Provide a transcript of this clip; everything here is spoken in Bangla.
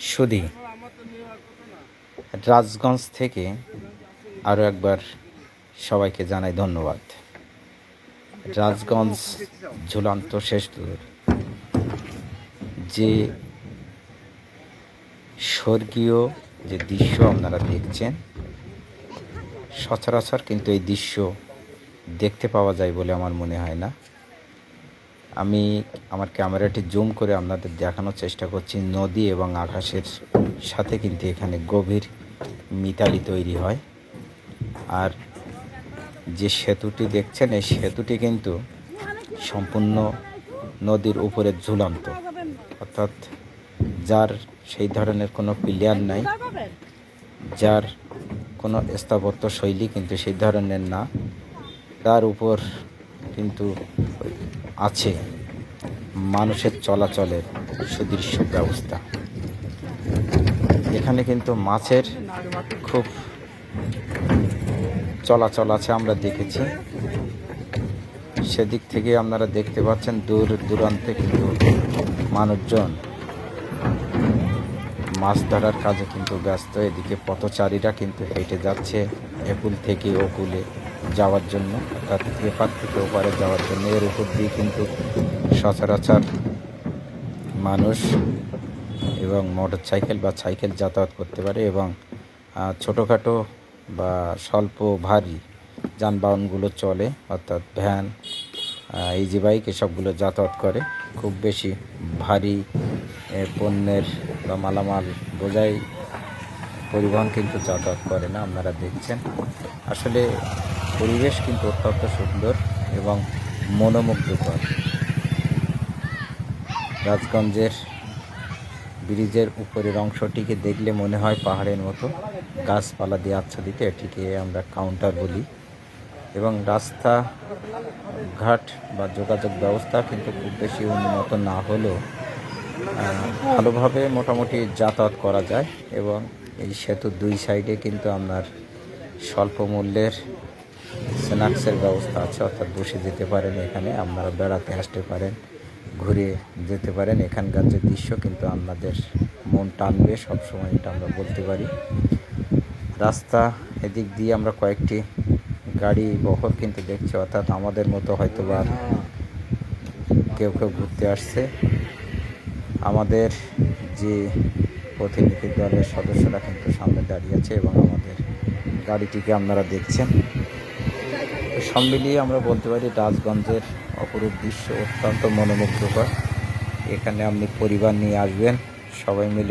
সুধি রাজগঞ্জ থেকে আরও একবার সবাইকে জানাই ধন্যবাদ। রাজগঞ্জ ঝুলন্ত শেষ দূর। যে স্বর্গীয় যে দৃশ্য আপনারা দেখছেন, সচরাচর কিন্তু এই দৃশ্য দেখতে পাওয়া যায় বলে আমার মনে হয় না। আমি আমার ক্যামেরাটি জুম করে আপনাদের দেখানোর চেষ্টা করছি। নদী এবং আকাশের সাথে কিন্তু এখানে গভীর মিতালি তৈরি হয়। আর যে সেতুটি দেখছেন, এই সেতুটি কিন্তু সম্পূর্ণ নদীর উপরে ঝুলন্ত। অর্থাৎ যার সেই ধরনের কোনো প্লেয়ার নাই, যার কোনো স্থাপত্য শৈলী কিন্তু সেই ধরনের না। তার উপর কিন্তু আছে। মানুষের চলাচলের সুদৃশ্য ব্যবস্থা। এখানে কিন্তু মাছের খুব চলাচল আছে আমরা দেখেছি। সেদিক থেকে আপনারা দেখতে পাচ্ছেন দূর দূরান্তে কিন্তু মানুষজন মাছ ধরার কাজে কিন্তু ব্যস্ত। এদিকে পথচারীরা কিন্তু হেঁটে যাচ্ছে একুল থেকে ওকুলে যাওয়ার জন্য। অর্থাৎ এপার থেকে ওপারে যাওয়ার জন্য। এর উপর দিয়ে কিন্তু সচরাচর মানুষ এবং মোটর সাইকেল বা সাইকেল যাতায়াত করতে পারে এবং ছোটোখাটো বা স্বল্প ভারী যানবাহনগুলো চলে। অর্থাৎ ভ্যান ইজি বাইক এসবগুলো যাতায়াত করে। খুব বেশি ভারী পণ্যের বা মালামাল বোঝাই পরিবহন কিন্তু যাতায়াত করে না, আপনারা দেখছেন। আসলে পরিবেশ কিন্তু অত্যন্ত সুন্দর এবং মনোমুগ্ধকর। রাজগঞ্জের ব্রিজের উপরের অংশটিকে দেখলে মনে হয় পাহাড়ের মতো। গাছপালা দিয়ে আচ্ছাদিত, এটিকে আমরা কাউন্টার বলি। এবং রাস্তা ঘাট বা যোগাযোগ ব্যবস্থা কিন্তু খুব বেশি উন্নত না হলেও ভালোভাবে মোটামুটি যাতায়াত করা যায় এবং এই সেতুর দুই সাইডে কিন্তু আপনার স্বল্প মূল্যের স্ন্যাক্সের ব্যবস্থা আছে, অর্থাৎ বসে যেতে পারেন এখানে, আপনারা বেড়াতে আসতে পারেন, ঘুরে যেতে পারেন। এখানকার যে দৃশ্য কিন্তু আপনাদের মন টানবে, সবসময় এটা আমরা বলতে পারি। রাস্তা এদিক দিয়ে আমরা কয়েকটি গাড়ি বহর কিন্তু দেখছি, অর্থাৎ আমাদের মতো হয়তো বা কেউ কেউ ঘুরতে আসছে। আমাদের যে প্রতিনিধি দলের সদস্যরা কিন্তু সামনে দাঁড়িয়ে আছে এবং আমাদের গাড়িটিকে আপনারা দেখছেন। সব মিলিয়ে আমরা বলতে পারি রাজগঞ্জের অপরূপ দৃশ্য অত্যন্ত মনোমুগ্ধকর। এখানে আপনি পরিবার নিয়ে আসবেন, সবাই মিলে